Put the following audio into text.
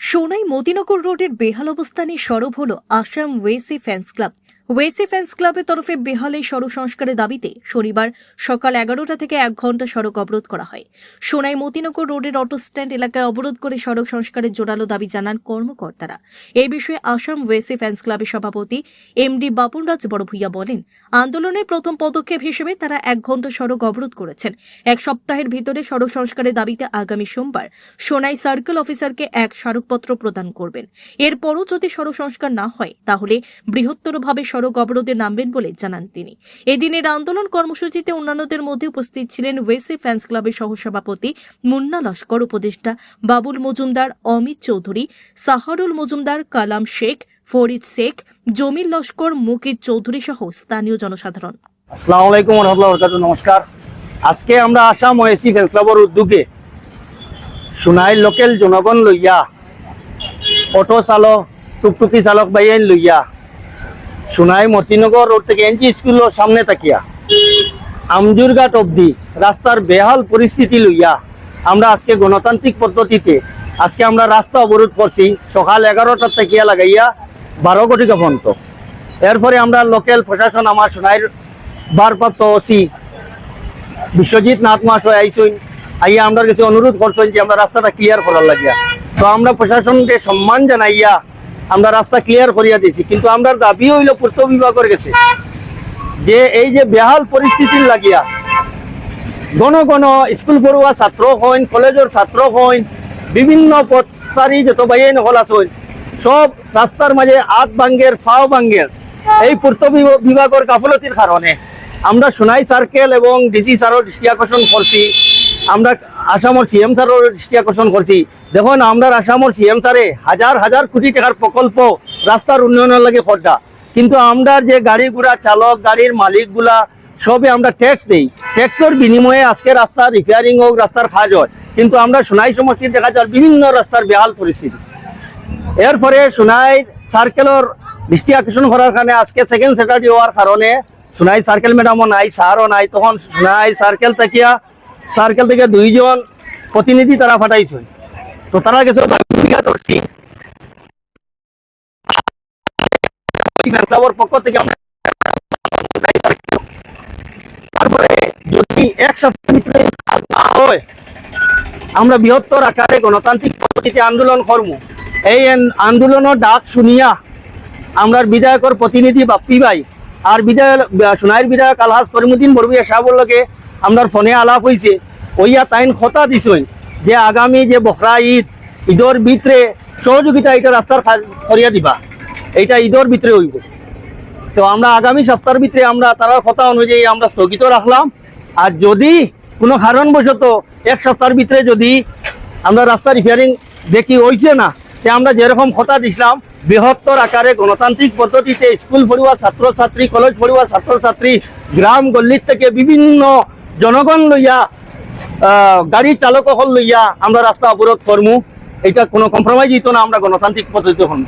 সোনাই মদিনগর রোডের বেহাল অবস্থানে সরব হল Assam Owaisi fans club. Owaisi fans ক্লাবের তরফে বেহালে সড়ক সংস্কারের দাবিতে শনিবার সকাল এগারোটা থেকে এক ঘণ্টা সড়ক অবরোধ করা হয়। সোনাই মতিনগর রোডের অটো স্ট্যান্ড এলাকায় অবরোধ করে সড়ক সংস্কারের জোরালো দাবি জানান কর্মকর্তারা। এই বিষয়ে আসাম ওয়েসি ফ্যান্স ক্লাবের সভাপতি এম ডি বাপনরাজ বড়ভূইয়া বলেন, আন্দোলনের প্রথম পদক্ষেপ হিসেবে তারা এক ঘণ্টা সড়ক অবরোধ করেছেন। এক সপ্তাহের ভিতরে সড়ক সংস্কারের দাবিতে আগামী সোমবার সোনাই সার্কেল অফিসারকে এক স্মারকপত্র প্রদান করবেন। এরপরও যদি সড়ক সংস্কার না হয়, তাহলে বৃহত্তরভাবে সড়ক অবরোধে নামবেন বলে জানান তিনি। এদিনের আন্দোলন কর্মসূচিতে অন্যান্যদের মধ্যে উপস্থিত ছিলেন ওয়েসি ফ্যান্স ক্লাবের সহসভাপতি মুন্না লস্কর, উপদেষ্টা বাবুল মজুমদার, অমিত চৌধুরী, সাহারুল মজুমদার, কালাম শেখ, ফরিদ শেখ জমির লস্কর মুকিদ চৌধুরী সহ স্থানীয় জনসাধারণ। নমস্কার। আজকে আমরা আসাম ওএসি ফ্যান্স ক্লাবের উদ্যোগে সোনাই লোকেল জনগণ লইয়া, অটো চালক, টুকটুকি চালক বাইন লইয়া সোনাই মতিনগর রোড থেকে এনজি স্কুলের সামনে তাকিয়া। আমজুরঘাট অবধি রাস্তার বেহাল পরিস্থিতি লইয়া আমরা আজকে গণতান্ত্রিক পদ্ধতিতে, আজকে আমরা রাস্তা অবরোধ করছি, সকাল এগারোটার থেকে লাগাইয়া বারো কোটি পর্যন্ত এরপরে আমরা লোকাল প্রশাসন আমার সোনাইর ভারপ্রাপ্ত ওসি বিশ্বজিৎ নাথ মহাশয় আইসুন আইয়া আমরা কাছে অনুরোধ করছেন যে আমরা রাস্তাটা ক্লিয়ার করার লাগিয়া। তো আমরা প্রশাসনকে সম্মান জানাইয়া আমরা রাস্তা ক্লিয়ার করিয়া দিয়েছি। কিন্তু আমরা দাবি হইল পূর্ত বিভাগের গেছে যে এই যে বেহাল পরিস্থিতির লাগিয়া গণ গণ স্কুল পড়ুয়া ছাত্র হইন, কলেজের ছাত্র হইন, বিভিন্ন পথচারী যত বাইন হল আসুন সব রাস্তার মাঝে আত বাঙ্গের ফাও বাঙ্গের এই পূর্ত বিভ- বিভাগের গাফলতির কারণে আমরা সোনাই সার্কেল এবং ডিসি স্যারও দৃষ্টি আকর্ষণ করছি, আমরা আসামর সিএম স্যারও দৃষ্টি আকর্ষণ করছি। দেখুন আমরা আসামর সিএম স্যারে হাজার হাজার কোটি টাকার প্রকল্প রাস্তার উন্নয়নের লাগে খরচা কিন্তু আমরা যে গাড়ি ঘোড়া চালক গাড়ির মালিকগুলা সবে আমরা ট্যাক্স দেই। ট্যাক্সের বিনিময়ে আজকে রাস্তা রিপেয়ারিং হোক, রাস্তার কাজ হয় কিন্তু আমরা সোনাই সমষ্টির দেখা যায় বিভিন্ন রাস্তার বেহাল পরিস্থিতি। এরপরে সোনাই সার্কেলের দৃষ্টি আকর্ষণ করার কারণে আজকে সেকেন্ড স্যাটারডে হওয়ার কারণে সোনাই সার্কেল ম্যাডামও নাই স্যারও নাই, তখন সোনাই সার্কেল থেকে সার্কেল থেকে দুইজন প্রতিনিধি তারা ফাটাইছে তো তারা গেছে আমরা তারপরে যদি এক সপ্তাহের আমরা বৃহত্তর আকারে গণতান্ত্রিক পদ্ধতিতে আন্দোলন করব। এই আন- আন্দোলনের ডাক শুনিয়া আমরা বিধায়কর প্রতিনিধি বাপ্পি ভাই আর বিধায়ক সোনাইয়ের বিধায়ক আলহাজ করিমুদ্দিন বড়বিয়া সাহেবের লগে আমরা ফোনে আলাপ হয়েছে ওইয়া তাইন খতা দিছই। যে আগামী যে বখরা ঈদ, ঈদর ভিতরে সহযোগিতা এটা রাস্তার করিয়া দিবা। এইটা ঈদর ভিতরে হইব। তো আমরা আগামী সপ্তাহের ভিতরে আমরা তার কথা অনুযায়ী আমরা স্থগিত রাখলাম। আর যদি কোনো কারণবশত এক সপ্তাহের ভিতরে যদি আমরা রাস্তা রিপেয়ারিং দেখি হইছে না, তে আমরা যেরকম কথা দিছিলাম, বৃহত্তর আকারে গণতান্ত্রিক পদ্ধতিতে স্কুল পড়ুয়া, ছাত্রছাত্রী, কলেজ পড়ুয়া, ছাত্রছাত্রী, গ্রাম, গল্লির থেকে বিভিন্ন জনগণ লইয়া গাড়ি চালক হল লইয়া আমরা রাস্তা অবরোধ করমু। এটা কোনো কম্প্রোমাইজ হইতো না, আমরা গণতান্ত্রিক পদ্ধতি হন